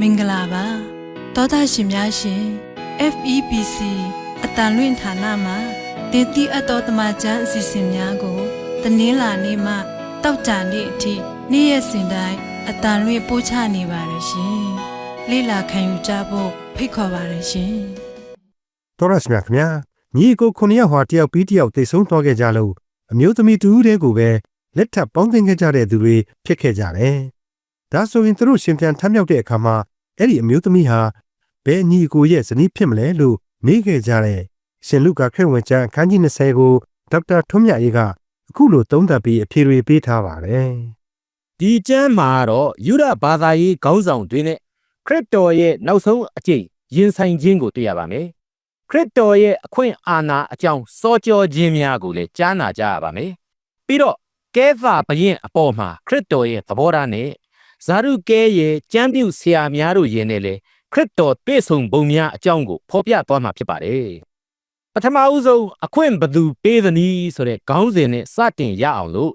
မင်္ဂလာပါတောသားရှင်များရှင် FEBC အတန်လွင့်ဌာနမှာတင်တိအပ်တော်တမချန်းအစီအစဉ်များကိုတနင်္လာနေ့မှတောက်ကြနေ့အထိနေ့ရက်စဉ်တိုင်းအတန်လွင့်ပို့ချနေပါတယ်ရှင်လေ့လာခံယူကြဖို့ဖိတ်ခေါ်ပါတယ်ရှင်တော်ရစမြခင်ဗျာညီကိုခုနှစ်ယောက်ဟာတယောက်ပြီးတယောက်တိတ်ဆုံးတော့ခဲ့ကြလို့အမျိုးသမီးတူဦးတဲ့ကိုပဲလက်ထပ်ပေါင်းသင်ခဲ့ကြတဲ့သူတွေဖြစ်ခဲ့ကြတယ်။ ဒါဆိုရင်သူတို့ရှင်ပြန်ထမြောက်တဲ့အခါမှာအဲ့ဒီအမျိုးသမီးဟာဘယ်ညီကိုရဲ့ဇနီးဖြစ်မလဲလို့မေးခဲ့ကြတဲ့ရှင်လုကာခရစ်ဝင်ကျမ်းအခန်းကြီး20ကိုဒေါက်တာထွန်းမြတ်ရေးကအခုလိုသုံးသပ်ပြီးအဖြေတွေပေးထားပါတယ်။ဒီကျမ်းမှာတော့ယူရဘာသာရေးခေါင်းဆောင်တွေနဲ့ခရစ်တော်ရဲ့နောက်ဆုံးအကျင့်ရင်ဆိုင်ခြင်းကိုတွေ့ရပါမယ်။ခရစ်တော်ရဲ့အခွင့်အာဏာအကြောင်းစောကြောခြင်းများကိုလည်းကြားနာကြရပါမယ်။ပြီးတော့ကဲသာဘရင်အပေါ်မှာခရစ်တော်ရဲ့သဘောထားနဲ့ ဇာရုကဲရဲ့ကျမ်းပြုဆရာများတို့ယင်နဲ့လေခရစ်တော်တွေ့ဆုံပုံများအကြောင်းကိုဖော်ပြသွားမှာဖြစ်ပါတယ်။ပထမဦးဆုံးအခွင့်ဘသူပေးသနည်းဆိုတဲ့ခေါင်းစဉ်နဲ့စတင်ရအောင်လို့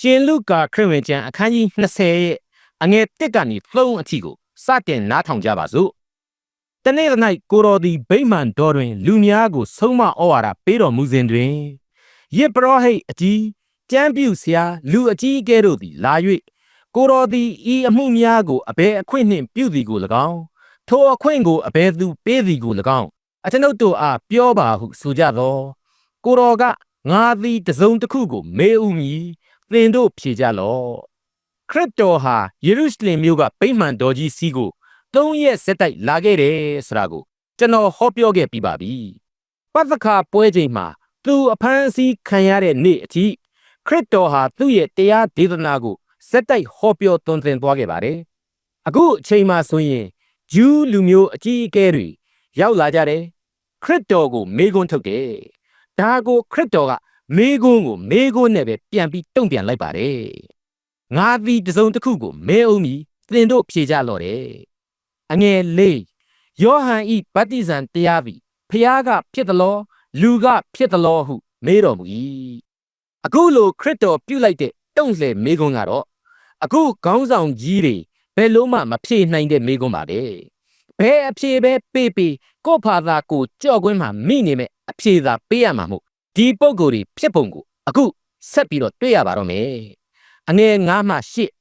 ရှင်လုကာခရစ်ဝင်ကျမ်းအခန်းကြီး20ရဲ့အငယ်1ကနေ3အထိကိုစတင်နားထောင်ကြပါစို့။တနေ့သ၌ကိုတော်သည်ဗိမာန်တော်တွင် လူများကိုဆုံးမဩဝါဒပေးတော်မူစဉ်တွင်ယေပရောဟိတ်အကြီးကျမ်းပြုဆရာလူအကြီးအကဲတို့သည်လာ၍ ကိုတော်သည်ဤအမှုများကိုအဘယ်အခွင့်နှင့်ပြုသည်ကို၎င်းထိုအခွင့်ကိုအဘယ်သူပေးသည်ကို၎င်းအကျွန်ုပ်တို့အားပြောပါဟုဆိုကြသောကိုတော်ကငါသည်တစုံတစ်ခုကိုမေးဥမည်သင်တို့ဖြေကြလော့ခရစ်တော်ဟာယေရုရှလင်မြို့ကဗိမာန်တော်ကြီးစီးကိုသုံးရက်ဆက်တိုက်လာခဲ့တယ်ဆိုတာကိုကျွန်တော်ဟောပြောခဲ့ပြီးပါပြီပသခါပွဲချိန်မှာသူအဖမ်းအဆီးခံရတဲ့နေ့အထိခရစ်တော်ဟာသူ့ရဲ့တရားဒေသနာကို ဆက်တိုက်ဟောပြောသွန်သင်သွားခဲ့ပါတယ်အခုအချိန်မှဆိုရင်ဂျူးလူမျိုးအကြီးအကဲတွေရောက်လာကြတယ်ခရစ်တော်ကိုမေးခွန်းထုတ်တယ်ဒါကိုခရစ်တော်ကမေးခွန်းကိုမေးခွန်းနဲ့ပဲပြန်ပြီးတုံ့ပြန်လိုက်ပါတယ်။ငါသည်တစုံတစ်ခုကိုမဲအောင်မီသင်တို့ဖြေကြလော့တဲ့။အငယ်လေးယောဟန်ဤဗတ္တိဇံတရားသည်ဖျားကဖြစ်သလောလူကဖြစ်သလောဟု မေးတော်မူ၏။အခုလိုခရစ်တော်ပြုလိုက်တဲ့တုံ့လှည့်မေးခွန်းကတော့ အခုခေါင်းဆောင်ကြီးတွေဘယ်လို့မှမဖြေနိုင်တဲ့မေးခွန်းပါပဲ။ဘယ်အဖြေပဲပေးပေးကိုယ့်ဖာသာကိုကြော့ကွင်းမှာမိနေမဲ့အဖြေသာပေးရမှာမို့ဒီပုံကိုယ်တွေဖြစ်ပုံကိုအခုဆက်ပြီးတော့တွေ့ရပါတော့မယ်။အငယ်9မှ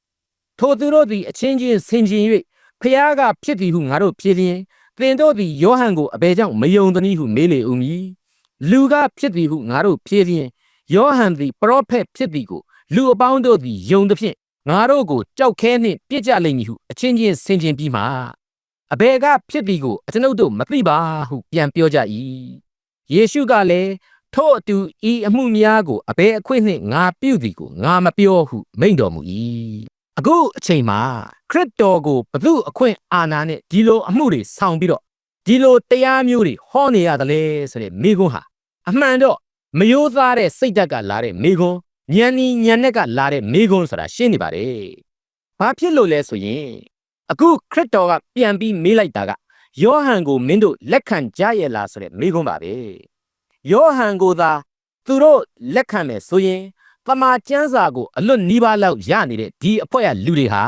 10ထိုသူတို့သည်အချင်းချင်းဆင်ခြင်၍ဖျားကဖြစ်သည်ဟုငါတို့ဖြေလျင်သင်တို့သည်ယောဟန်ကိုအဘယ်ကြောင့်မယုံသနည်းဟုမေးလေဦးမည်။လူကဖြစ်သည်ဟုငါတို့ဖြေလျင်ယောဟန်သည်ပရောဖက်ဖြစ်သည်ကိုလူအပေါင်းတို့သည်ယုံသဖြင့် ငါတို့ကိုကြောက်ခဲနှင့်ပြစ်ကြလိမ့်မည်ဟုအချင်းချင်းဆင်ခြင်ပြီးမှအဘယ်ကဖြစ်သည်ကိုအကျွန်ုပ်တို့မသိပါဟုပြန်ပြောကြ၏။ယေရှုကလည်းထို့အတူဤအမှုများကိုအဘယ်အခွင့်နှင့်ငါပြုသည်ကိုငါမပြောဟုမိန့်တော်မူ၏အခုအချိန်မှာခရစ်တော်ကိုဘု து အခွင့်အာဏာနဲ့ဒီလိုအမှုတွေဆောင်ပြီးတော့ဒီလိုတရားမျိုးတွေဟောနေရတယ်လေဆိုတဲ့မိကွန်းဟာအမှန်တော့မယိုးသားတဲ့စိတ်ဓာတ်ကလာတဲ့မိကွန်း ညံနီညံနဲ့ကလာတဲ့မိကွန်းဆိုတာရှင်းနေပါတယ်ဘာဖြစ်လို့လဲဆိုရင်အခုခရစ်တော်ကပြန်ပြီးမေးလိုက်တာကယောဟန်ကိုမင်းတို့လက်ခံကြရဲ့လားဆိုတဲ့မိကွန်းပါပဲယောဟန်ကိုသာသူတို့လက်ခံမယ်ဆိုရင်တမန်ကျမ်းစာကိုအလွတ်နီးပါးလောက်ရနေတဲ့ဒီအဖွဲ့ကလူတွေဟာ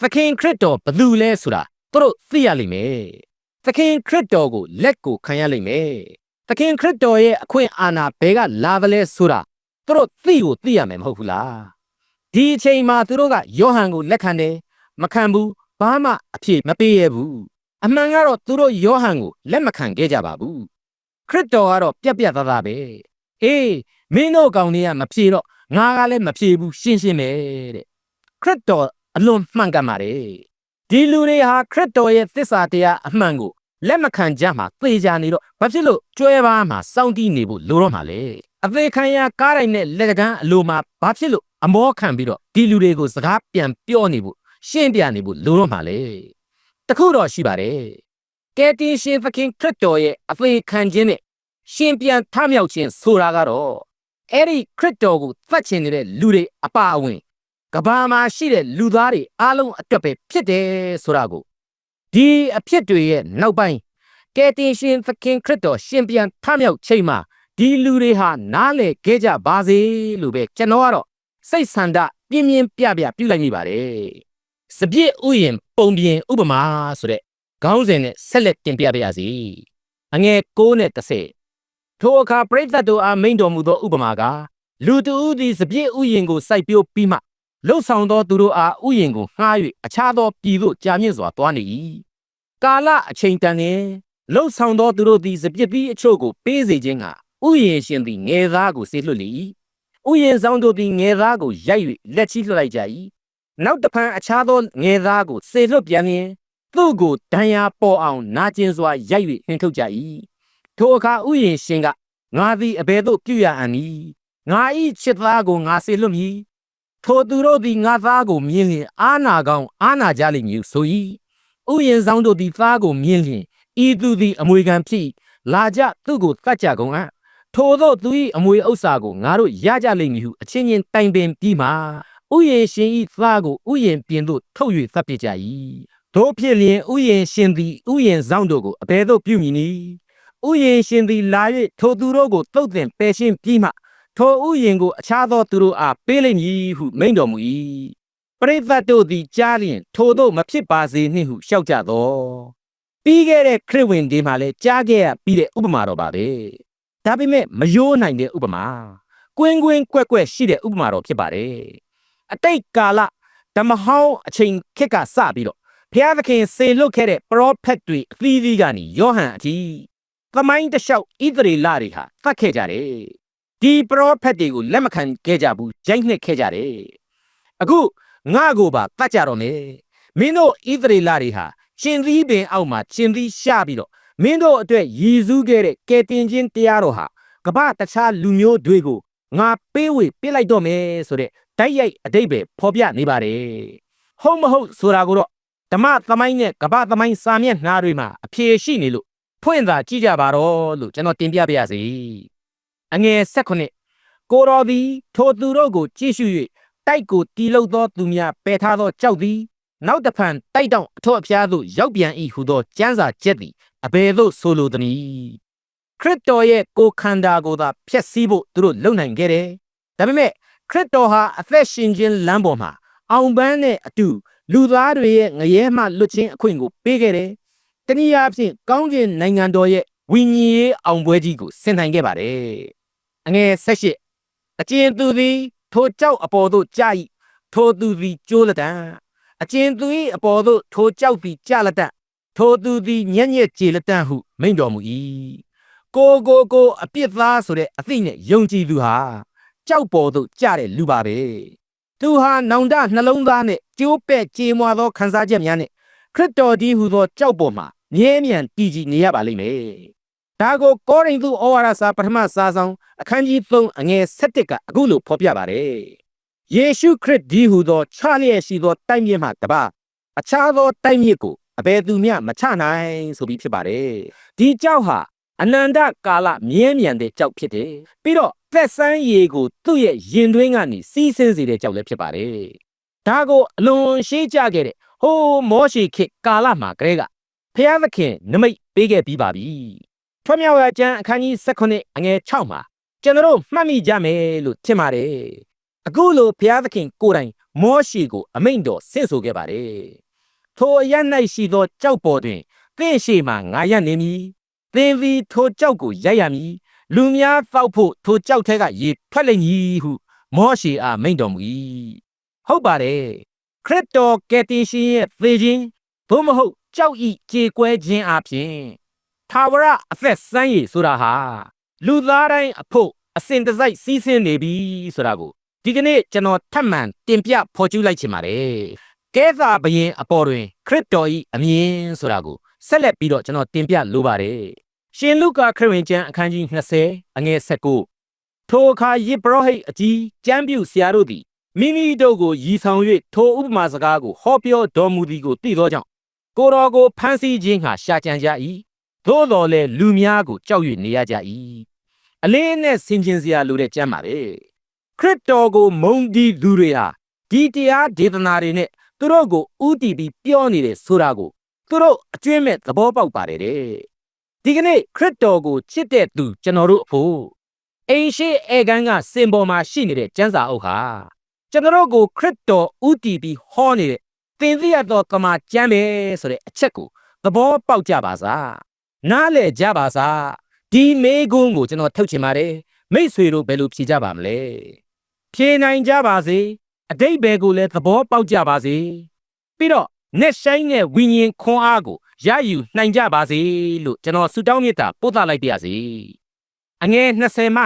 သခင်ခရစ်တော်ဘယ်သူလဲဆိုတာသူတို့သိရလိမ့်မယ်။သခင်ခရစ်တော်ကိုလက်ကိုခံရလိမ့်မယ်။သခင်ခရစ်တော်ရဲ့အခွင့်အာဏာဘယ်ကလာသလဲဆိုတာ သူတို့သိကိုသိရမယ်မဟုတ်ဘူးလား။ဒီအချိန်မှာသူတို့ကယောဟန်ကိုလက်ခံတယ်မခံဘူးဘာမှအဖြေမပေးရဘူး။အမှန်ကတော့သူတို့ယောဟန်ကိုလက်မခံခဲ့ကြပါဘူး။ခရစ်တော်ကတော့ပြက်ပြက်သားသားပဲအေးမင်းတို့ကောင်တွေကမဖြေတော့ငါကလည်းမဖြေဘူးရှင်းရှင်းပဲတဲ့ခရစ်တော်အလွန်မှန်ကန်ပါတယ်ဒီလူတွေဟာခရစ်တော်ရဲ့သစ္စာတရားအမှန်ကိုလက်မခံကြမှာသေချာနေတော့ဘာဖြစ်လို့ကျွဲပါမှာစောင့်တည်နေဖို့လိုတော့မှာလဲ အသေးခံရကားတိုင်းနဲ့လက်ကမ်းအလိုမှာဘာဖြစ်လို့အမောခံပြီးတော့ဒီလူတွေကိုစကားပြန်ပြောနေဖို့ရှင်းပြနေဖို့လိုတော့မှာလေတခုတော့ရှိပါတယ်ကယ်တင်ရှင်သခင်ခရစ်တော်ရဲ့အသေးခံခြင်းနဲ့ရှင်ပြန်ထမြောက်ခြင်းဆိုတာကတော့အဲ့ဒီခရစ်တော်ကိုသတ်ချင်နေတဲ့လူတွေအပါအဝင်ကဘာမှာရှိတဲ့လူသားတွေအားလုံးအတွက်ပဲဖြစ်တယ်ဆိုတာကိုဒီအဖြစ်တွေရဲ့နောက်ပိုင်းကယ်တင်ရှင်သခင်ခရစ်တော်ရှင်ပြန်ထမြောက်ချိန်မှာ ဒီလူတွေဟာနားလေခဲ့ကြပါစေလို့ပဲကျွန်တော်ကတော့စိတ်ဆန္ဒပြင်းပြင်းပြပြပြုလိုက်မိပါတယ်စပြည့်ဥယျင်ပုံပြင်ဥပမာဆိုတဲ့ခေါင်းစဉ်နဲ့ဆက်လက်တင်ပြပါရစေအငယ်6နဲ့10ထိုအခါပရိသတ်တို့အားမိန်တော်မူသောဥပမာကလူတဦးသည်စပြည့်ဥယျင်ကိုစိုက်ပျိုးပြီးမှလှုပ်ဆောင်သောသူတို့အားဥယျင်ကိုငှား၍အခြားသောပြည်သို့ကြာမြင့်စွာသွားနေ၏ကာလအချိန်တန်လျင်လှုပ်ဆောင်သောသူတို့သည်စပြည့်ပြီးအချို့ကိုပေးစေခြင်းက ဥယျင်ရှင်သည်ငယ်သားကိုဆေလွှတ်လေ၏ဥယျင်ဆောင်တို့သည်ငယ်သားကိုရိုက်၍လက်ချီလွှတ်လိုက်ကြ၏နောက်တစ်ဖန်အခြားသောငယ်သားကိုဆေလွှတ်ပြန်လျင်သူ့ကိုဒဏ်ရာပေါ်အောင်နာကျင်စွာရိုက်၍နှင်ထုတ်ကြ၏ထိုအခါဥယျင်ရှင်ကငါသည်အဘယ်သို့ပြုရအံ့နည်းငါ၏ချစ်သားကိုငါဆေလွတ်မည်ထိုသူတို့သည်ငါသားကိုမြင်လျင်အာနာကောင်းအာနာကြလိမ့်မည်ဆို၏ဥယျင်ဆောင်တို့သည်သားကိုမြင်လျင်ဤသူသည်အမွေခံဖြစ်၏လာကြသူ့ကိုတတ်ကြကုန်အံ့ ထိုသောသူ၏အမွေဥစ္စာကိုငါတို့ရကြလိမ့်မည်ဟုအချင်းချင်းတိုင်ပင်ပြီးမှဥယျင်ရှင်၏သားကိုဥယျင်ပြင်သို့ထုတ်၍သတ်ပစ်ကြ၏တို့ဖြစ်လျင်ဥယျင်ရှင်သည်ဥယျင်ဆောင်တို့ကိုအဘယ်သို့ပြုမည်နည်းဥယျင်ရှင်သည်လာ၍ထိုသူတို့ကိုတုတ်တင်ပယ်ရှင်းပြီးမှထိုဥယျင်ကိုအခြားသောသူတို့အားပေးလိမ့်မည်ဟုမိန့်တော်မူ၏ပရိသတ်တို့သည်ကြားလျင် ထိုတို့မဖြစ်ပါစေနှင့်ဟုရှောက်ကြသောပြီးခဲ့တဲ့ခရစ်ဝင်ဒီမှာလည်းကြားခဲ့ရပြီးတဲ့ဥပမာတော်ပါပဲ ဒါပေမဲ့မယိုးနိုင်တဲ့ဥပမာကွင်းကွင်းကွက်ကွက်ရှိတဲ့ဥပမာတော်ဖြစ်ပါတယ်အတိတ်ကာလဓမ္မဟောင်းအချိန်ခေတ်ကစပြီးတော့ဖျားသခင်စေလွတ်ခဲ့တဲ့ပရောဖက်တွေအသီးသီးကနေယောဟန်အထိသမိုင်းတစ်လျှောက်ဣသရေလတွေဟာသတ်ခဲ့ကြတယ်ဒီပရောဖက်တွေကိုလက်မခံခဲ့ကြဘူးရိုက်နှက်ခဲ့ကြတယ်အခုငါ့ကိုပါတတ်ကြတော့မယ်မင်းတို့ဣသရေလတွေဟာရှင်သီးပင်အောက်မှာရှင်သီးရှာပြီးတော့ မင်းတို့အတွက်ရည်စူးခဲ့တဲ့ကယ်တင်ခြင်းတရားတော်ဟာကမ္ဘာတခြားလူမျိုးတွေကိုငါပေးဝေပြစ်လိုက်တော့မယ်ဆိုတဲ့တိုက်ရိုက်အတိတ်ပဲဖော်ပြနေပါတယ်ဟုတ်မဟုတ်ဆိုတာကိုတော့ဓမ္မသမိုင်းနဲ့ကမ္ဘာသမိုင်းစာမျက်နှာတွေမှာအဖြေရှိနေလို့ဖွင့်သာကြည့်ကြပါတော့လို့ကျွန်တော်တင်ပြပါရစေအငယ်၁၈ကိုတော်သည်ထိုသူတို့ကိုကြည့်ရှု၍တိုက်ကိုတီးလုသောသူများပယ်ထားသောကြောက်သည် နောက်တစ်ဖန်တိုက်တောင်အထောက်အဖျားသို့ရောက်ပြန်၏ဟုသောကျမ်းစာချက်သည် အဘယ်သို့ဆိုလိုသနည်းခရစ်တော်ရဲ့ကိုယ်ခန္ဓာကိုယ်သာဖျက်ဆီးဖို့သူတို့လုပ်နိုင်ခဲ့တယ်ဒါပေမဲ့ခရစ်တော်ဟာအသက်ရှင်ခြင်းလမ်းပေါ်မှာအောင်ပန်းနဲ့အတူလူသားတွေရဲ့ငရဲမှလွတ်ခြင်းအခွင့်ကိုပေးခဲ့တယ်။တနည်းအားဖြင့်ကောင်းကျင်နိုင်ငံတော်ရဲ့ဝိညာဉ်ရေးအောင်ပွဲကြီးကိုဆင်နိုင်ခဲ့ပါတယ်။အငယ်၁၈အကျဉ်သူသည်ထိုကြောက်အပေါ်သို့ကြာ၏ထိုသူသည်ကျိုးလက်တံအကျဉ်သူ၏အပေါ်သို့ထိုကြောက်သည်ကြာလက်တံ ထိုသူသည်ညံ့ညက်ကြေလက်တံဟုမိန့်တော်မူ၏ကိုကိုကိုအပြစ်သားဆိုတဲ့အသိနဲ့ယုံကြည်သူဟာကြောက်ပေါ်သို့ကြတဲ့လူပါပဲသူဟာနောင်တနှလုံးသားနဲ့ကျိုးပဲ့ကြေမွာသောခံစားချက်များနဲ့ခရစ်တော်ဒီဟူသောကြောက်ပေါ်မှာမြဲမြံတည်ကြည်နေရပါလိမ့်မယ်ဒါကိုကောရိန္သုဩဝါဒစာပထမစာဆောင်အခန်းကြီး3အငယ်7ကအခုလိုဖော်ပြပါတယ်ယေရှုခရစ်ဒီဟူသောချလျက်ရှိသောတိုက်မြစ်မှတပါအခြားသောတိုက်မြစ်ကို အဘယ်သူမျှမချနိုင်ဆိုပြီးဖြစ်ပါတယ်ဒီကြောက်ဟာအနန္တကာလမြဲမြံတဲ့ကြောက်ဖြစ်တယ်ပြီးတော့သက်ဆန်းရည်ကိုသူ့ရဲ့ရင်သွင်းကနေစီးဆင်းစေတဲ့ကြောက်လည်းဖြစ်ပါတယ်ဒါကိုအလွန်ရှေးကြခဲ့တဲ့ဟိုးမောရှိခေတ်ကာလမှာကလေးကဖျားသခင်နမိတ်ပေးခဲ့ပြီးပါပြီထွမြောက်ရကျမ်းအခန်းကြီး16အငယ်6မှာကျွန်တော်မှတ်မိကြမယ်လို့ထင်ပါတယ်အခုလိုဘုရားသခင်ကိုယ်တိုင်မောရှိကိုအမိန့်တော်ဆင့်ဆိုခဲ့ပါတယ် ထိုအရ၌ရှိသောကြောက်ပေါ်တွင်သင်ရှိမှငါရနေမည်သင်သည်ထိုကြောက်ကိုရိုက်ရမည်လူများတောက်ဖို့ထိုကြောက်ထဲကရေထွက်လိမ့်မည်ဟု မောရှိအားမိန့်တော်မူ၏ဟုတ်ပါတယ်ခရစ်တော်ကယ်တင်ရှင်ရဲ့သေခြင်းသို့မဟုတ်ကြောက်ဤကြေကွဲခြင်းအပြင်သာဝရအသက်စမ်းရည်ဆိုတာဟာလူသားတိုင်းအဖို့အစဉ်တစိုက်စီးဆင်းနေပြီဆိုတာကိုဒီကနေ့ကျွန်တော်ထပ်မံတင်ပြဖော်ကျူးလိုက်ချင်ပါတယ် ကဲသာဘရင်အပေါ်တွင်ခရစ်တော်ဤအမြင်ဆိုတာကိုဆက်လက်ပြီးတော့ကျွန်တော်တင်ပြလိုပါတယ်ရှင်လုကာခရစ်ဝင်ကျမ်းအခန်းကြီး20အငယ်19ထိုအခါယေဘရဟိတ်အကြီးကျမ်းပြုဆရာတို့သည်မိမိတို့ကိုရည်ဆောင်၍ထိုဥပမာစကားကိုဟောပြောတော်မူသည်ကိုသိသောကြောင့်ကိုတော်ကိုဖန်ဆီးခြင်းဟာရှာကြံကြ၏သို့တော်လည်းလူများကိုကြောက်ရွံ့နေရကြ၏အလင်းနဲ့ဆင်ခြင်စရာလိုတဲ့ကျမ်းပါပဲခရစ်တော်ကိုမုန်းဒီသူတွေဟာဒီတရားဒေသနာတွေနဲ့ သူတို့ကိုဥတီပြီးပြောနေတယ်ဆိုတာကိုသူတို့အကျွင့်မဲ့သဘောပေါက်ပါတယ်တဲ့ဒီကနေ့ခရစ်တော်ကိုချစ်တဲ့သူကျွန်တော်တို့အဖို့အိမ်ရှိအေကန်းကစင်ပေါ်မှာရှိနေတဲ့ကျမ်းစာအုပ်ဟာကျွန်တော်တို့ကိုခရစ်တော်ဥတီပြီးဟောနေတဲ့သင်သိရသောကမာကျမ်းပဲဆိုတဲ့အချက်ကိုသဘောပေါက်ကြပါစားနားလည်ကြပါစားဒီမေကုန်းကိုကျွန်တော်ထုတ်ချင်ပါတယ်မိတ်ဆွေတို့ဘယ်လိုဖြေကြပါမလဲဖြေနိုင်ကြပါစေ အတိတ်ဘယ်ကိုလည်းသဘောပေါက်ကြပါစေပြီးတော့ net shine နဲ့ဝိညာဉ်ခွန်အားကိုရယူနိုင်ကြပါစေလို့ကျွန်တော်ဆုတောင်းမေတ္တာပို့သလိုက်ပါရစေအငယ်20မှ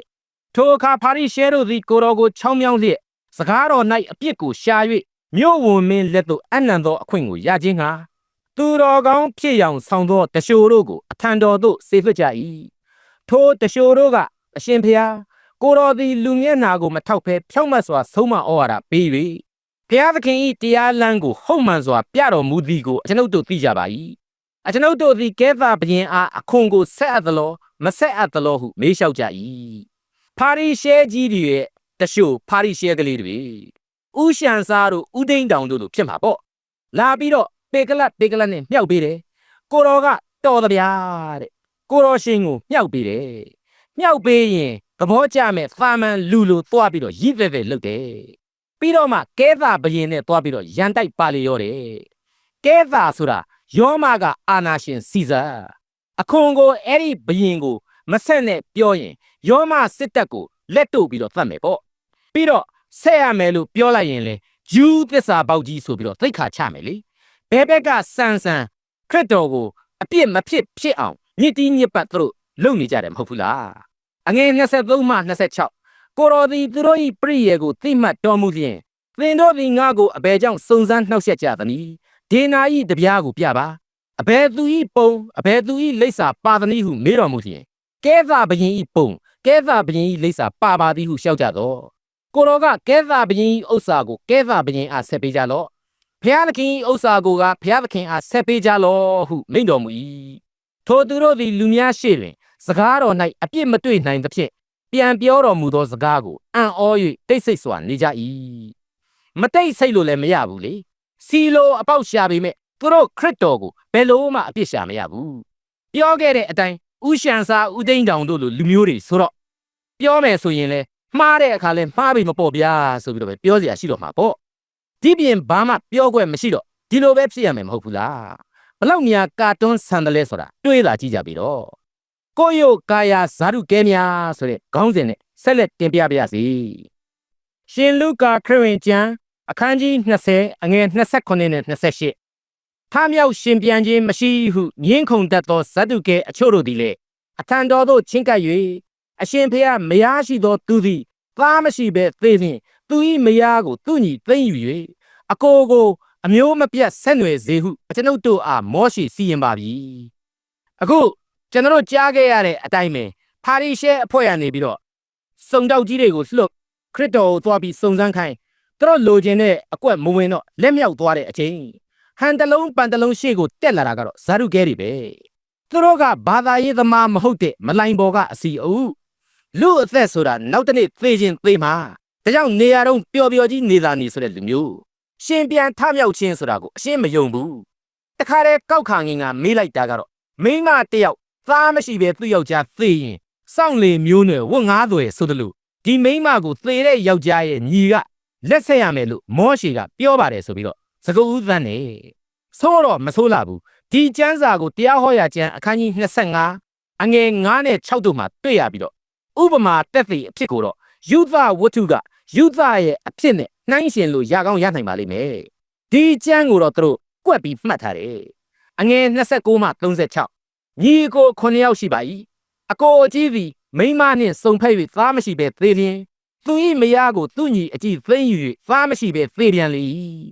22ထိုအခါပါရိရှဲတို့သည်ကိုတော်ကိုချောင်းမြောင်းလျက်စကားတော်၌အပြစ်ကိုရှာ၍မြို့ဝန်မင်းလက်သို့အနံသောအခွင့်ကိုရခြင်းဟာသူတော်ကောင်းဖြစ်ရောင်ဆောင်သောတရှိုတို့ကိုအထံတော်သို့ဆေလွှတ်ကြ၏ထိုတရှိုတို့ကအရှင်ဖျား ကိုတော်သည်လူမျက်နာကိုမထောက်ဖဲဖြောင့်မတ်စွာဆုံးမဩဝါဒပေး၍ဖျားသခင်၏တရားလမ်းကိုဟုတ်မှန်စွာပြတော်မူသည်ကိုအကျွန်ုပ်တို့သိကြပါ၏အကျွန်ုပ်တို့သည်ကဲသာဘရင်အားအခွန်ကိုဆက်အပ်သလောမဆက်အပ်သလောဟုမေးလျှောက်ကြ၏ပါရီရှဲကြီးတွေရဲ့တရှိုပါရီရှဲကလေးတွေဥရှန်စားတို့ဥဒိန်တောင်တို့လိုဖြစ်မှာပေါ့လာပြီးတော့ပေကလတ်ပေကလတ်နဲ့မြောက်ပေးတယ်ကိုတော်ကတော်တဗျာတဲ့ကိုတော်ရှင်ကိုမြောက်ပေးတယ်မြောက်ပေးရင် သဘောကျမဲ့သာမန်လူလိုသွားပြီးတော့ရည်ပဲ့ပဲလုပ်တယ်ပြီးတော့မှကဲသာဘရင်နဲ့သွားပြီးတော့ရန်တိုက်ပါလေရောတယ်ကဲသာဆိုတာယောမကအာနာရှင်စီဇာအခွန်ကိုအဲ့ဒီဘရင်ကိုမဆက်နဲ့ပြောရင်ယောမစစ်တပ်ကိုလက်တို့ပြီးတော့သတ်မယ်ပေါ့ပြီးတော့ဆက်ရမယ်လို့ပြောလိုက်ရင်လေဂျူးသစ္စာပေါက်ကြီးဆိုပြီးတော့သိတ်ခါချမယ်လေဘဲဘက်ကဆန်ဆန်ခရစ်တော်ကိုအပြစ်မဖြစ်ဖြစ်အောင်ညစ်တီးညစ်ပတ်သူတို့လုပ်နေကြတယ်မဟုတ်ဘူးလား အငယ်23မှ26ကိုတော်သည်သူတို့၏ပြည့်ရဲ့ကိုသိမှတ်တော်မူလျင်သင်တို့သည်ငါကိုအဘယ်ကြောင့်စုံစမ်းနှောက်ယှက်ကြသနည်းဒေနာ၏တပြားကိုပြပါအဘယ်သူ၏ပုံအဘယ်သူ၏လိပ်စာပါသနည်းဟုမေးတော်မူလျင်ကဲသာဘရင်၏ပုံကဲသာဘရင်၏လိပ်စာပါပါသည်ဟုလျှောက်ကြတော့ကိုတော်ကကဲသာဘရင်၏ဥစ္စာကိုကဲသာဘရင်အားဆက်ပေးကြလော့ဖျားသခင်၏ဥစ္စာကိုကဖျားသခင်အားဆက်ပေးကြလော့ဟုမိန့်တော်မူ၏ထိုသူတို့သည်လူများရှေ့တွင် စကားတော်၌အပြစ်မတွေ့နိုင်သဖြင့်ပြန်ပြောတော်မူသောစကားကိုအံ့ဩ၍တိတ်ဆိတ်စွာနေကြ၏မတိတ်ဆိတ်လို့လည်းမရဘူးလေစီလိုအပေါက်ရှာပေမဲ့သူတို့ခရစ်တော်ကိုဘယ်လို့မှအပြစ်ရှာမရဘူးပြောခဲ့တဲ့အတိုင်းဥရှန်စာဥသိန်းတောင်တို့လိုလူမျိုးတွေဆိုတော့ပြောမယ်ဆိုရင်လဲမှားတဲ့အခါလဲမှားပြီမပေါ့ဗျာဆိုပြီးတော့ပဲပြောစရာရှိတော့မှာပေါ့ဒီပြင်ဘာမှပြောခွင့်မရှိတော့ဒီလိုပဲဖြစ်ရမယ်မဟုတ်ဘူးလားဘလောက်များကာတွန်းဆန်တယ်လဲဆိုတာတွေးလာကြည့်ကြပြီတော့ ကိုယိုကာယာဇာရုကဲများဆိုတဲ့ခေါင်းစဉ်နဲ့ဆက်လက်တင်ပြပါရစေရှင်လုကာခရစ်ဝင်ကျမ်းအခန်းကြီး20အငယ်29နဲ့28ထားမြောက်ရှင်ပြန်ခြင်းမရှိဟုငင်းခုန်တတ်သောဇတ်တုကဲအချို့တို့သည်လည်းအထံတော်သို့ချင်းကပ်၍အရှင်ဖေဟာမယားရှိသောသူသည်သားမရှိဘဲသေလျင်သူ၏မယားကိုသူ့ညီသိမ့်ယူ၍အကိုကိုအမျိုးမပြတ်ဆက်နွယ်စေဟုကျွန်ုပ်တို့အားမောရှိစီရင်ပါပြီအခု ကျွန်တော်တို့ကြားခဲ့ရတဲ့အတိုင်းပဲဖာရီရှဲအဖွဲ့ရနေပြီးတော့စုံတောက်ကြီးတွေကိုလှုပ်ခရစ်တော်ကိုသွားပြီးစုံစမ်းခိုင်းသူတို့လိုချင်တဲ့အကွက်မဝင်တော့လက်မြောက်သွားတဲ့အချိန်ဟန်တလုံးပန်တလုံးရှေ့ကိုတက်လာတာကတော့ဇာရုကဲတွေပဲသူတို့ကဘာသာရေးသမားမဟုတ်တဲ့မလိုင်ဘော်ကအစီအုပ်လူအသက်ဆိုတာနောက်တစ်နေ့သေခြင်းသေမှာဒါကြောင့်နေရာတော့ပျော်ပျော်ကြီးနေတာနေဆိုတဲ့လူမျိုးရှင်ပြန်ထမြောက်ခြင်းဆိုတာကိုအရှင်းမယုံဘူးတခါတည်းကောက်ခါငင်ကမေးလိုက်တာကတော့မိန်းမတစ်ယောက် သားမရှိပဲသူ့ယောက်ျားသေရင်စောင့်လေမျိုးနွယ်ဝတ်ငားသွယ်ဆိုတယ်လို့ဒီမိန်းမကိုသေတဲ့ယောက်ျားရဲ့ညီကလက်ဆက်ရမယ်လို့မောရှေကပြောပါတယ်ဆိုပြီးတော့သကုဥသန်းနေဆိုတော့မဆိုးလာဘူးဒီကျမ်းစာကိုတရားဟောရာကျမ်းအခန်းကြီး25အငယ်9နဲ့6တို့မှာတွေ့ရပြီးတော့ဥပမာတက်သေးအဖြစ်ကိုတော့ယူသဝတ္ထုကယူသရဲ့အဖြစ်နဲ့နှိုင်းရှင်လို့ရကောင်းရနိုင်ပါလိမ့်မယ်ဒီကျမ်းကိုတော့သူတို့ကွက်ပြီးမှတ်ထားတယ်အငယ်29မှ36 ညီကို9ယောက်ရှိပါ၏အကိုအကြီးသည်မိန်းမနှင့်စုံဖက်၍သားမရှိဘဲသေလျင်သူ၏မယားကိုသူ့ညီအကြည့်သိမ့်ယူ၍သားမရှိဘဲသေပြန်လေ၏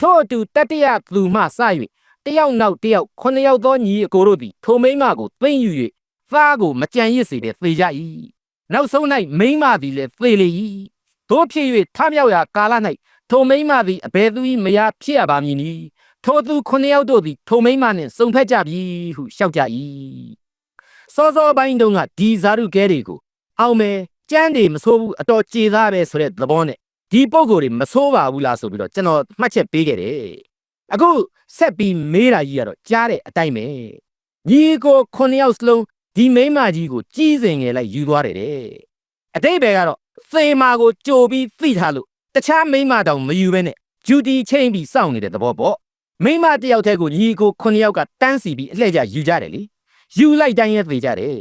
ထို့အတူတတရသူမှစ၍တယောက်နောက်တယောက်ခုနှစ်ယောက်သောညီအကိုတို့သည်ထိုမိန်းမကိုသိမ့်ယူ၍သားကိုမကြံရစ်စေဘဲသေကြ၏နောက်ဆုံး၌မိန်းမသည်လည်းသေလေ၏တို့ဖြစ်၍ထမြောက်ရာကာလ၌ထိုမိန်းမသည်အဘယ်သူ၏မယားဖြစ်ရပါမည်နည်း ထိုသူခုနှစ်ယောက်တို့သည်ထိုမိန်းမနှင့်စုံဖက်ကြပြီဟုရှောက်ကြ၏စောစောပိုင်းတုန်းကဒီဇာရုကဲတွေကိုအောင်မယ်ကြမ်းတွေမဆိုးဘူးအတော်ကြေသားပဲဆိုတဲ့သဘောနဲ့ဒီပုံကိုယ်တွေမဆိုးပါဘူးလားဆိုပြီးတော့ကျွန်တော်မှတ်ချက်ပေးခဲ့တယ်အခုဆက်ပြီးမေးတာကြီးကတော့ကြားတဲ့အတိုင်းပဲညီကိုခုနှစ်ယောက်စလုံးဒီမိန်းမကြီးကိုကြီးစင်ငယ်လိုက်ယူသွားတယ်တဲ့အတိတ်ပဲကတော့သေမာကိုကြိုပြီးသိထားလို့တခြားမိန်းမတောင်မယူဘဲနဲ့ဂျူတီချိန်ပြီးစောင့်နေတဲ့သဘောပေါ့ မိမတယောက်တည်းကိုညီကိုခုနှစ်ယောက်ကတန်းစီပြီးအလှည့်ကြယူကြတယ်လေယူလိုက်တိုင်းရဲသေးကြတယ်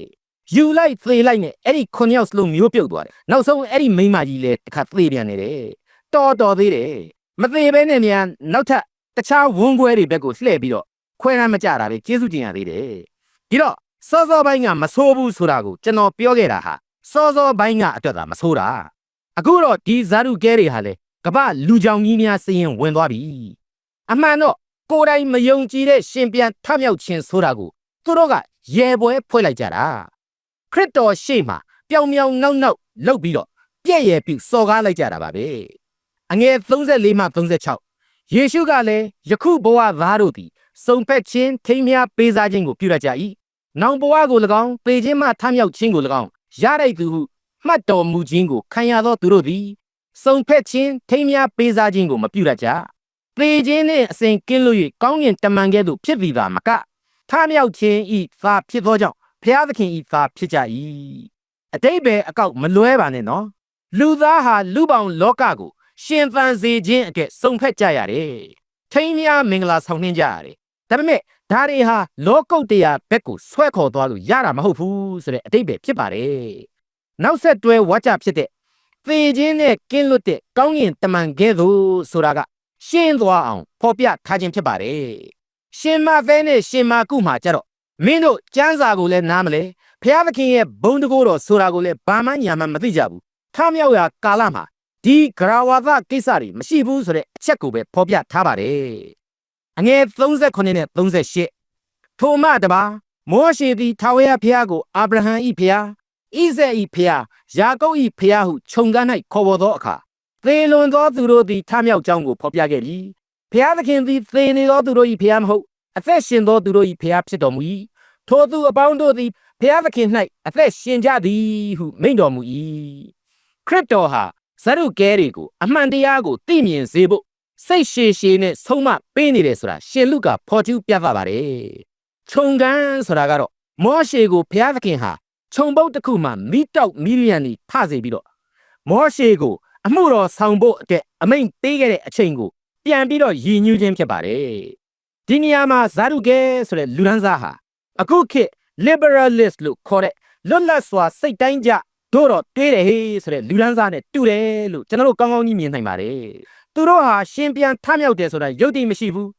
ယူလိုက်သေးလိုက်နဲ့အဲ့ဒီခုနှစ်ယောက်စလုံးမျိုးပြုတ်သွားတယ်နောက်ဆုံးအဲ့ဒီမိမကြီးလည်းတစ်ခါသေးပြန်နေတယ်တော်တော်သေးတယ်မသေးဘဲနဲ့မြန်နောက်ထပ်တခြားဝန်းခွဲတွေဘက်ကိုလှည့်ပြီးတော့ခွဲရမ်းမကြတာပဲကျေးဇူးတင်ရသေးတယ်ဒီတော့စောစောပိုင်းကမဆိုးဘူးဆိုတာကိုကျွန်တော်ပြောခဲ့တာဟာစောစောပိုင်းကအတွက်သာမဆိုးတာအခုတော့ဒီဇာတုကဲတွေဟာလေကမ္ဘာလူကြောင်ကြီးများစရင်ဝင်သွားပြီအမှန်တော့ ကိုယ်တိုင်မယုံကြည်တဲ့ရှင်ပြန်ထမြောက်ခြင်းဆိုတာကိုသူတို့ကရဲပွဲဖွဲ့လိုက်ကြတာခရစ်တော်ရှေ့မှာပျောင်မြောင်နောက်နောက်လှုပ်ပြီးတော့ပြည့်ရဲ့ပြုစော်ကားလိုက်ကြတာပါပဲအငယ်34မှ36ယေရှုကလည်းယခုဘဝသားတို့သည်စုံဖက်ခြင်းထိမ်းမြားပေးစားခြင်းကိုပြုရကြ၏နောင်ဘဝကို၎င်းပေခြင်းမှထမြောက်ခြင်းကို၎င်းရတဲ့သူဟုမှတ်တော်မူခြင်းကိုခံရသောသူတို့သည်စုံဖက်ခြင်းထိမ်းမြားပေးစားခြင်းကိုမပြုရကြ ပေခြင်းနှင့်အစဉ်ကင်းလို့၍ကောင်းကင်တမန်ကဲ့သို့ဖြစ်ပြီးပါမကထမြောက်ခြင်းဤသာဖြစ်သောကြောင့်ဖျားသခင်ဤသာဖြစ်ကြ၏အတိတ်ပဲအကောက်မလွဲပါနဲ့နော်လူသားဟာလူပေါင်းလောကကိုရှင်သန်စေခြင်းအတွက်စုံဖက်ကြရတယ်ထိမ်းမြားမင်္ဂလာဆောင်နှင်းကြရတယ်ဒါပေမဲ့ဒါတွေဟာလောကုတ်တရားဘက်ကိုဆွဲခေါ်သွားလို့ရတာမဟုတ်ဘူးဆိုတဲ့အတိတ်ပဲဖြစ်ပါတယ်နောက်ဆက်တွဲဝါကြဖြစ်တဲ့သေခြင်းနဲ့ကင်းလွတ်တဲ့ကောင်းကင်တမန်ကဲ့သို့ဆိုတာက ရှင်းသွားအောင်ဖော်ပြထားခြင်းဖြစ်ပါတယ်ရှင်မဖဲနဲ့ရှင်မကုမှာကြတော့မင်းတို့ကျမ်းစာကိုလည်းနားမလဲဖျားသခင်ရဲ့ဘုံတကိုးတော်ဆိုတာကိုလည်းဘာမှညာမှမသိကြဘူးထမြောက်ရာကာလမှာဒီဂရဝါသကိစ္စတွေမရှိဘူးဆိုတဲ့အချက်ကိုပဲဖော်ပြထားပါတယ်အငယ်38နဲ့38ထိုမှတပါမောရှေသည်ထာဝရဘုရားကိုအာဗြဟံ၏ဘုရားဣဇက်၏ဘုရားယာကုပ်၏ဘုရားဟုခြုံကန်း၌ခေါ်ပေါ်သောအခါ သေလွန်သောသူတို့သည်ထမြောက်ကြောင်းကိုဖော်ပြခဲ့ပြီဘုရားသခင်သည်သေနေသောသူတို့၏ဘုရားမဟုတ်အသက်ရှင်သောသူတို့၏ဘုရားဖြစ်တော်မူ၏ထိုသူအပေါင်းတို့သည်ဘုရားသခင်၌အသက်ရှင်ကြသည်ဟုမိန့်တော်မူ၏ခရစ်တော်ဟာဇရုကဲတွေကိုအမှန်တရားကိုသိမြင်စေဖို့စိတ်ရှည်ရှည်နဲ့ဆုံးမပေးနေတယ်ဆိုတာရှင်လုကာဖော်ကျူးပြသပါတယ်ခြုံကန်းဆိုတာကတော့မောရှေကိုဘုရားသခင်ဟာခြုံပုတ်တစ်ခုမှမိတောက်မီလီယံကြီးထစေပြီးတော့မောရှေကို အမှုတော်ဆောင်ဖို့အတွက်အမိန့်ပေးခဲ့တဲ့အချိန်ကိုပြန်ပြီးတော့ရည်ညွှန်းခြင်းဖြစ်ပါတယ်ဒီနေရာမှာဇာရုကဲဆိုတဲ့လူဒန်းစားဟာအခုခေတ် liberalist လို့ခေါ်တဲ့လွတ်လပ်စွာစိတ်တိုင်းကြတို့တော့တွေးတယ်ဟေးဆိုတဲ့လူဒန်းစားနဲ့တူတယ်လို့ကျွန်တော်တို့ကောင်းကောင်းကြီးမြင်နိုင်ပါတယ်သူတို့ဟာရှင်ပြန်ထမြောက်တယ်ဆိုတာယုတ်တိမရှိဘူး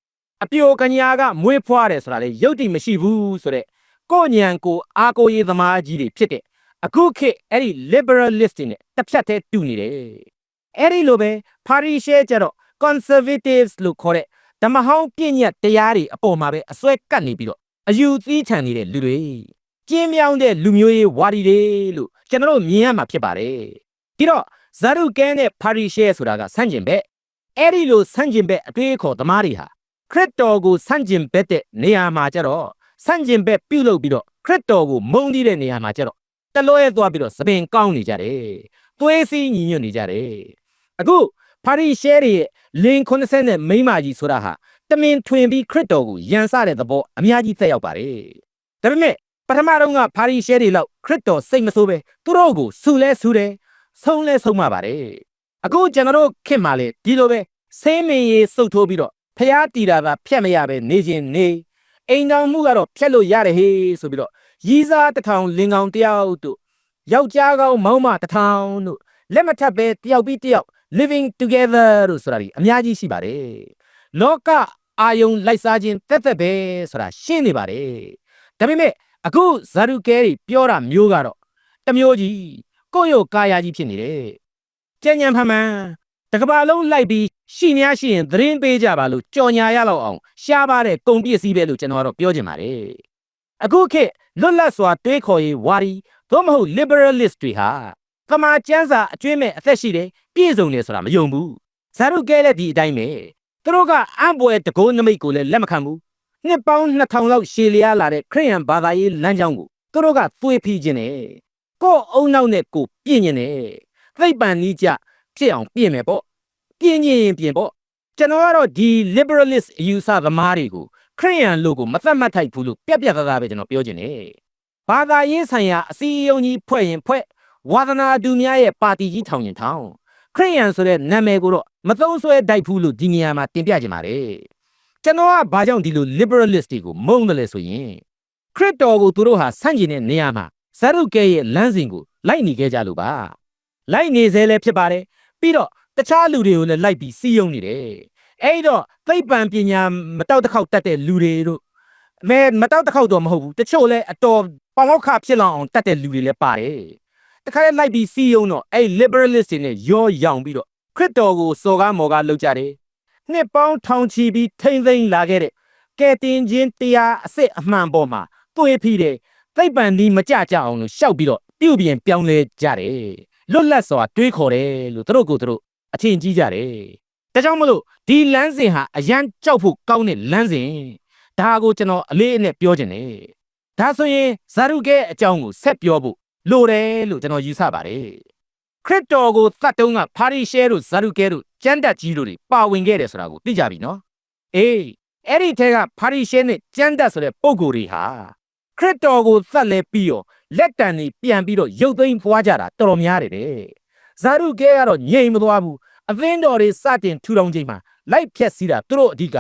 အပြိုကညာကမွေးဖွားတယ်ဆိုတာလေယုတ်တိမရှိဘူးဆိုတဲ့ကိုညံကိုအာကိုရေးသမားကြီးတွေဖြစ်တဲ့အခုခေတ်အဲ့ဒီ liberalist တွေနဲ့တစ်ဖြတ်တည်းတူနေတယ် အဲ့ဒီလိုပဲ Parishe ကျတော့ conservatives လို့ခေါ်တဲ့ဓမ္မဟောင်းပြည့်ညတ်တရားတွေအပေါ်မှာပဲအစွဲကပ်နေပြီးတော့အယူသီးထန်နေတဲ့လူတွေကျင်းမြောင်းတဲ့လူမျိုးရေးဝါဒီတွေလို့ကျွန်တော်တို့မြင်ရမှာဖြစ်ပါတယ်ဒီတော့ဇာရုကဲနဲ့ Parishe ဆိုတာကဆန့်ကျင်ဘက်အဲ့ဒီလိုဆန့်ကျင်ဘက်အတွေးအခေါ်သမားတွေဟာခရစ်တော်ကိုဆန့်ကျင်ဘက်တဲ့နေရာမှာကျတော့ဆန့်ကျင်ဘက်ပြုတ်လုပ်ပြီးတော့ခရစ်တော်ကိုမုန်းတီးတဲ့နေရာမှာကျတော့တလွဲသွားပြီးတော့သပင်ကောင်းနေကြတယ်သွေးစည်းညီညွတ်နေကြတယ် အခုပါရီရှဲတွေရဲ့လင်90နဲ့မိန်းမကြီးဆိုတာဟာတမင်ထွင်ပြီးခရစ်တော်ကိုယန်ဆတဲ့သဘောအများကြီးသက်ရောက်ပါတယ်ဒါပေမဲ့ပထမတော့ကပါရီရှဲတွေလောက်ခရစ်တော်စိတ်မဆိုးပဲသူတို့ကိုဆူလဲဆူတယ်ဆုံးလဲဆုံးမပါတယ်အခုကျွန်တော်တို့ခင်မှာလေဒီလိုပဲဆေးမင်ရေးစုပ်ထိုးပြီးတော့ဖျားတီတာကဖြတ်မရပဲနေခြင်းနေအိမ်တော်မှုကတော့ဖြတ်လို့ရတယ်ဟေးဆိုပြီးတော့ရီးစားတစ်ထောင်လင်ကောင်တယောက်တို့ယောက်ျားကောင်မောင်းမတစ်ထောင်တို့လက်မထပ်ပဲတယောက်ပြီးတယောက် living together လို့ဆိုတာဒီအများကြီးရှိပါတယ်လောကအာယုံလိုက်စားခြင်းတက်တက်ပဲဆိုတာရှင်းနေပါတယ်ဒါပေမဲ့အခုဇာရုကဲတွေပြောတာမျိုးကတော့တစ်မျိုးကြီးကိုယ့်ရုပ်ကာယကြီးဖြစ်နေတယ်ကြံ့ညံဖန်မှန်တကဘာလုံးလိုက်ပြီးရှိ냐ရှိရင်သတင်းပေးကြပါလို့ကြော်ညာရလောက်အောင်ရှားပါတဲ့ကုန်ပစ္စည်းပဲလို့ကျွန်တော်ကတော့ပြောချင်ပါတယ်အခုခေတ်လွတ်လပ်စွာတွေးခေါ်ရေးဝါဒီသို့မဟုတ် liberalist တွေဟာ ကမာကျန်းစာအကျွင်းမဲ့အသက်ရှိတယ်ပြည့်စုံတယ်ဆိုတာမယုံဘူးဇာရုကဲလည်းဒီအတိုင်းပဲသူတို့ကအံ့ပွဲတကိုးနမိတ်ကိုလည်းလက်မခံဘူးနှစ်ပေါင်း2000လောက်ရှည်လျားလာတဲ့ခရိယန်ဘာသာရေးလမ်းကြောင်းကိုသူတို့ကသွေးဖီးခြင်းနဲ့ကိုယ်အုံနောက်နဲ့ကိုပြင့်ခြင်းနဲ့သိပ္ပံနီးကြဖြစ်အောင်ပြင်မယ်ပေါ့ပြင်းရင်ပြင်ပေါ့ကျွန်တော်ကတော့ဒီ liberalist အယူဆသမားတွေကိုခရိယန်လို့ကိုမသက်မှတ်ထိုက်ဘူးလို့ပြက်ပြက်သားသားပဲကျွန်တော်ပြောချင်တယ်ဘာသာရေးဆိုင်ရာအစည်းအရုံးကြီးဖွဲ့ရင်ဖွဲ့ ဝါသနာတူများရဲ့ပါတီကြီးထောင်ရင်ထောင်ခရိယန်ဆိုတဲ့နာမည်ကိုတော့မသုံးဆွဲတိုက်ဘူးလို့ဒီနေရာမှာတင်ပြကြပါတယ်ကျွန်တော်ကဘာကြောင့်ဒီလို liberalist တွေကိုမုန်းတယ်လဲဆိုရင်ခရစ်တော်ကိုသူတို့ဟာဆန့်ကျင်တဲ့နေရာမှာဇာရုကဲရဲ့လမ်းစဉ်ကိုလိုက်နေခဲ့ကြလို့ပါလိုက်နေစေလည်းဖြစ်ပါတယ်ပြီးတော့တခြားလူတွေကိုလည်းလိုက်ပြီးစီးယုံနေတယ်အဲ့တော့သိပ္ပံပညာမတောက်တစ်ခေါက်တတ်တဲ့လူတွေတို့အမဲမတောက်တစ်ခေါက်တော့မဟုတ်ဘူးတချို့လဲအတော်ပေါလောက်ခဖြစ်လောက်အောင်တတ်တဲ့လူတွေလည်းပါတယ် တခါလဲလိုက်ပြီးစီးယုံတော့အဲ့ liberalist တွေနဲ့ရောရောင်ပြီးတော့ခရစ်တော်ကိုစော်ကားမော်ကားလုပ်ကြတယ်နှစ်ပေါင်းထောင်ချီပြီးထိမ့်သိမ့်လာခဲ့တဲ့ကဲတင်ချင်းတရားအစစ်အမှန်ပေါ်မှာတွေးဖိတယ်သိပ္ပံဒီမကြကြအောင်လို့ရှောက်ပြီးတော့ပြုတ်ပြင်ပြောင်းလဲကြတယ်လွတ်လပ်စွာတွေးခေါ်တယ်လို့သူတို့ကိုယ်သူတို့အထင်ကြီးကြတယ်ဒါကြောင့်မလို့ဒီလမ်းစဉ်ဟာအရန်ကြောက်ဖို့ကောင်းတဲ့လမ်းစဉ်ဒါကိုကျွန်တော်အလေးအနက်ပြောချင်တယ်ဒါဆိုရင်ဇာရုကဲအကြောင်းကိုဆက်ပြောဖို့ လိုတယ်လို့ကျွန်တော်ယူဆပါတယ်ခရစ်တော်ကိုသတ်တုံးကဖာရိရှဲတို့ဇာရုကဲတို့ကျမ်းတက်ကြီးတို့တွေပါဝင်ခဲ့တယ်ဆိုတာကိုသိကြပြီနော်အေးအဲ့ဒီထဲကဖာရိရှဲနဲ့ကျမ်းတက်ဆိုတဲ့ပုံကိုယ်တွေဟာခရစ်တော်ကိုသတ်လဲပြီးတော့လက်တံတွေပြန်ပြီးတော့ရုပ်သိမ်းပွားကြတာတော်တော်များတယ်တဲ့ဇာရုကဲကတော့ငြိမ်မသွားဘူးအသင်းတော်တွေစတင်ထူထောင်ချိန်မှာလိုက်ဖြက်စီးတာသူတို့အဓိက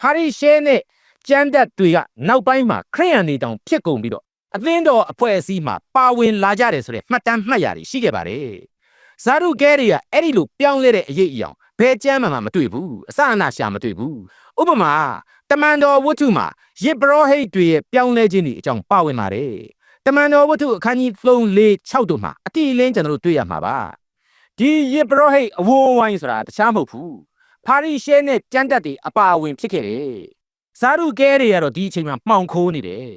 ဟာရီရှဲနဲ့ကျမ်းတက်တွေကနောက်ပိုင်းမှာခရိယန်တွေတောင်ဖြစ်ကုန်ပြီးတော့ အသင်းတော်အဖွဲ့အစည်းမှာပါဝင်လာကြတယ်ဆိုတဲ့မှတ်တမ်းမှတ်ရာတွေရှိခဲ့ပါတယ်ဇာရုကဲတွေကအဲ့ဒီလိုပြောင်းလဲတဲ့အရေးအယောင်ဘယ်ကျမ်းမှမတွေ့ဘူးအစအနရှာမတွေ့ဘူးဥပမာတမန်တော်ဝတ္ထုမှာယေဘရဟိတ်တွေရဲ့ပြောင်းလဲခြင်းတွေအကြောင်းပါဝင်ပါတယ်တမန်တော်ဝတ္ထုအခန်းကြီး3 4 6တို့မှာအတိအလင်းကျွန်တော်တို့တွေ့ရမှာပါဒီယေဘရဟိတ်အဝိုးဝိုင်းဆိုတာတခြားမဟုတ်ဘူးဖာရိရှဲနဲ့ကျမ်းတက်တွေအပါအဝင်ဖြစ်ခဲ့တယ်ဇာရုကဲတွေကတော့ဒီအချိန်မှာမှောင်ခိုးနေတယ်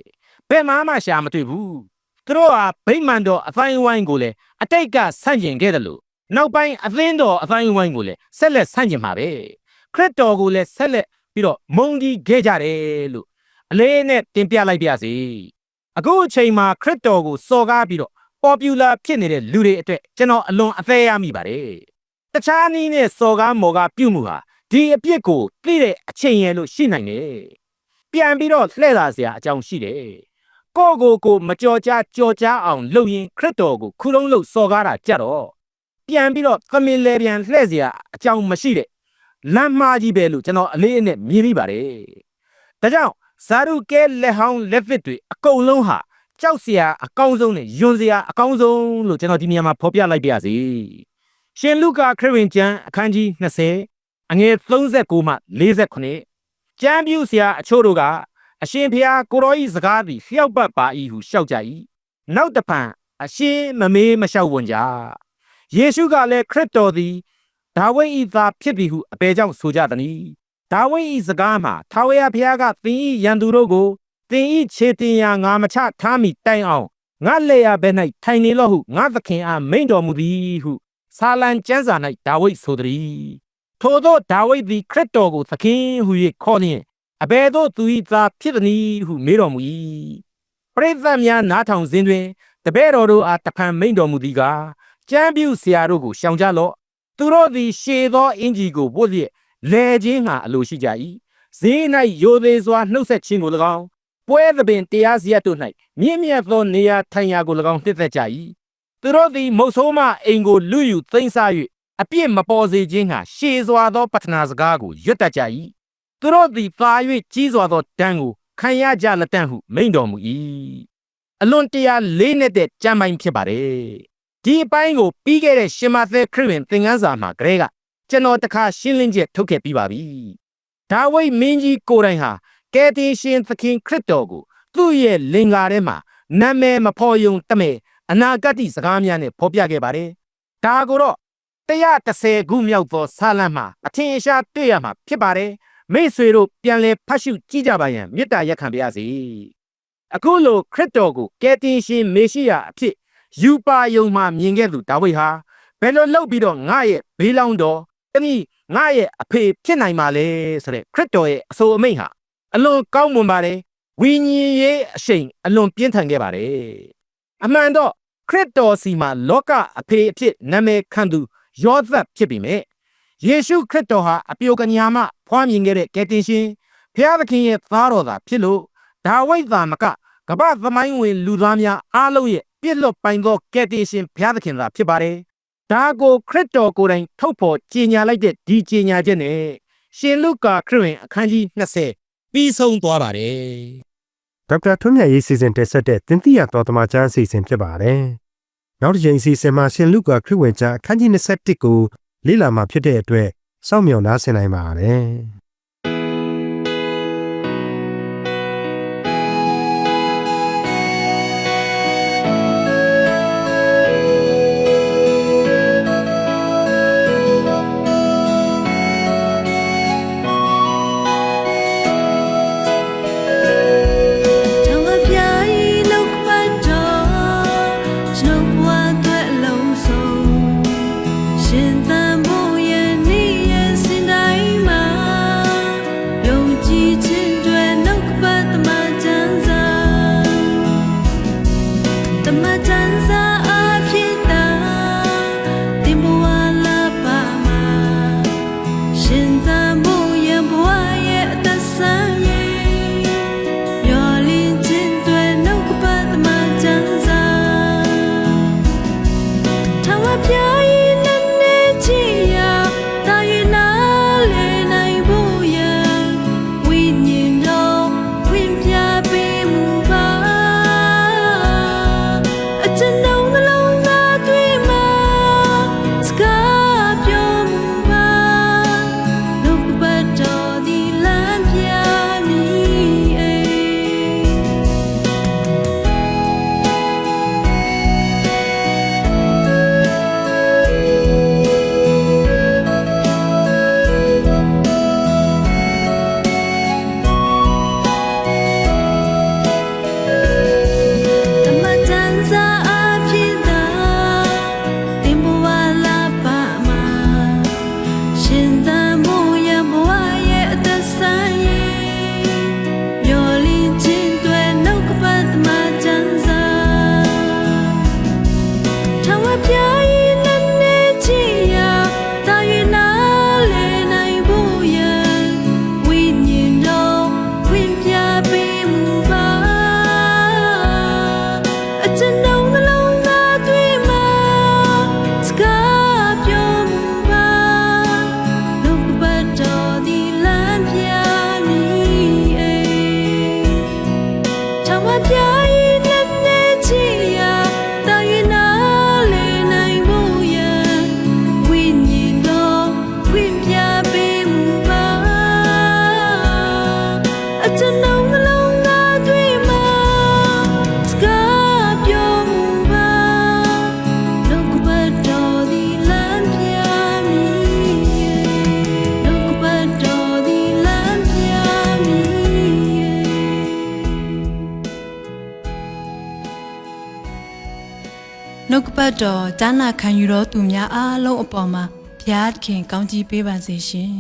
ဘယ်မှမှရှာမတွေ့ဘူးသူတို့ဟာဗိမာန်တော်အတိုင်းဝိုင်းကိုလည်းအတိတ်ကဆန့်ကျင်ခဲ့တယ်လို့နောက်ပိုင်းအသင်းတော်အတိုင်းဝိုင်းကိုလည်းဆက်လက်ဆန့်ကျင်မှာပဲခရစ်တော်ကိုလည်းဆက်လက်ပြီးတော့မုန်းတီးခဲ့ကြတယ်လို့အလေးနဲ့တင်ပြလိုက်ပါစီအခုအချိန်မှာခရစ်တော်ကိုစော်ကားပြီးတော့ popular ဖြစ်နေတဲ့လူတွေအတွက်ကျွန်တော်အလွန်အသေးရမိပါတယ်တခြားနည်းနဲ့စော်ကားမော်ကားပြုမှုဟာဒီအပြစ်ကိုသိတဲ့အချိန်ရလို့ရှိနိုင်တယ်ပြန်ပြီးတော့လှည့်လာစရာအကြောင်းရှိတယ် ကိုကိုကိုမကြော်ကြားကြော်ကြားအောင်လုပ်ရင်ခရစ်တော်ကိုခုလုံးလို့စော်ကားတာကြတော့ပြန်ပြီးတော့သမင်လေပြန်လှည့်စရာအကြောင်းမရှိတဲ့လမ်းမှားကြီးပဲလို့ကျွန်တော်အလေးအနက်မြင်မိပါတယ်ဒါကြောင့်ဇာရုကဲလက်ဟောင်းလက်ဖစ်တွေအကုန်လုံးဟာကြောက်စရာအကောင်းဆုံးနဲ့ယွန်စရာအကောင်းဆုံးလို့ကျွန်တော်ဒီနေရာမှာဖော်ပြလိုက်ပါရစေရှင်လုကာခရစ်ဝင်ကျမ်းအခန်းကြီး20အငယ်39မှ48ကျမ်းပြူစရာအချို့တို့က အရှင်ဖျားကိုရောဤစကားသည်လျှောက်ပတ်ပါ၏ဟုရှောက်ကြ၏နောက်တဖန်အရှင်မမေးမလျှောက်ဝန်ကြယေရှုကလည်းခရစ်တော်သည်ဒါဝိဒ်၏သားဖြစ်သည်ဟုအဘယ်ကြောင့်ဆိုကြသနည်းဒါဝိဒ်၏စကားမှာထာဝရဘုရားကသင်၏ရန်သူတို့ကိုသင်၏ခြေတင်ရာငါမချထားမိတိုင်အောင်ငါလက်ရဘဲ၌ထိုင်နေလော့ဟုငါသခင်အားမိန့်တော်မူသည်ဟုဆာလံကျမ်းစာ၌ဒါဝိဒ်ဆိုသည်ထို့သောဒါဝိဒ်သည်ခရစ်တော်ကိုသခင်ဟု၍ခေါ်လျင် အဘယ်သို့သူ၏သားဖြစ်သည်ဟုမေးတော်မူ၏ပရိသတ်များနားထောင်စဉ်တွင်တပည့်တော်တို့အားတဖန်မိန့်တော်မူသည်ကားကျမ်းပြူဆရာတို့ကိုရှောင်ကြလော့သူတို့သည်ရှေသောအင်ကြီးကိုဝတ်လျက်လဲခြင်းဟာအလိုရှိကြ၏ဈေး၌ယိုသေးစွာနှုတ်ဆက်ခြင်းကို၎င်းပွဲသပင်တရားစီရတို့၌မြင့်မြတ်သောနေရာထိုင်ရာကို၎င်းနှစ်သက်ကြ၏သူတို့သည်မုတ်ဆိုးမအိမ်ကိုလူယူသိမ်းစား၍အပြစ်မပေါ်စေခြင်းဟာရှေစွာသောပတ္ထနာစကားကိုရွတ်တတ်ကြ၏ သူတို့သည်သာ၍ကြီးစွာသောတန်းကိုခံရကြလက်တန့်ဟုမိန့်တော်မူ၏အလွန်တရာလေးနဲ့တဲ့ကြမ်းပိုင်းဖြစ်ပါတယ်ဒီအပိုင်းကိုပြီးခဲ့တဲ့ရှင်မသက်ခရစ်ဝင်သင်ခန်းစာမှာကလေးကကျွန်တော်တခါရှင်းလင်းချက်ထုတ်ခဲ့ပြီးပါပြီဒါဝိဒ်မင်းကြီးကိုယ်တိုင်ဟာကယ်တင်ရှင်သခင်ခရစ်တော်ကိုသူ့ရဲ့လင်္ကာထဲမှာနာမည်မဖော်ယုံတမဲ့အနာဂတ်စကားများနဲ့ဖော်ပြခဲ့ပါတယ်ဒါကိုတော့130ခုမြောက်သောဆာလံမှာအထင်အရှားတွေ့ရမှာဖြစ်ပါတယ် မိတ်ဆွေတို့ပြန်လဲဖတ်ရှုကြည့်ကြပါရန်မေတ္တာရက်ခံပါရစေအခုလိုခရစ်တော်ကိုကယ်တင်ရှင်မေရှိယအဖြစ်ယူပါယုံမှမြင်ခဲ့သူဒါဝိဒ်ဟာဘယ်လိုလုပ်ပြီးတော့ငါရဲ့ဘေးလောင်းတော်တနည်းငါရဲ့အဖေဖြစ်နိုင်မှာလဲဆိုတဲ့ခရစ်တော်ရဲ့အဆိုအမိန့်ဟာအလွန်ကောင်းမွန်ပါတယ်ဝိညာဉ်ရေးအရှိန်အလွန်ပြင်းထန်ခဲ့ပါတယ်အမှန်တော့ခရစ်တော်စီမှာလောကအဖေအဖြစ်နာမည်ခံသူယောသပ်ဖြစ်ပြီမဲ့ ယေရှုခရစ်တော်ဟာအပြိုကညာမှဖွားမြင်ခဲ့တဲ့ကယ်တင်ရှင်ဖျားသခင်ရဲ့သားတော်သာဖြစ်လို့ဒါဝိဒ်သာမကကမ္ဘာသမိုင်းဝင်လူသားများအားလုံးရဲ့ပြည့်လွတ်ပိုင်သောကယ်တင်ရှင်ဘုရားသခင်သာဖြစ်ပါတယ်ဒါကိုခရစ်တော်ကိုယ်တိုင်ထုတ်ဖော်ကြေညာလိုက်တဲ့ဒီကြေညာချက်နဲ့ရှင်လုကာခရစ်ဝင်အခန်းကြီး20ပြီးဆုံးသွားပါတယ်ဒေါက်တာထွန်းမြတ်ရေးစီစဉ်တက်ဆက်တဲ့တင်တိယတော်တမချန်းအစီအစဉ်ဖြစ်ပါတယ်။နောက်တစ်ချိန်အစီအစဉ်မှာရှင်လူကာခရစ်ဝင်ကျမ်းအခန်းကြီး21ကို လေ့လာမှာဖြစ်တဲ့အတွက်စောင့်မျှော်နားဆင်နိုင်ပါတယ်။ တ်ကပတ်တော်ဈာနာခံယူတော်သူများအားလုံးအပေါ်မှာဘုရားသခင်ကောင်းချီးပေးပါစေရှင်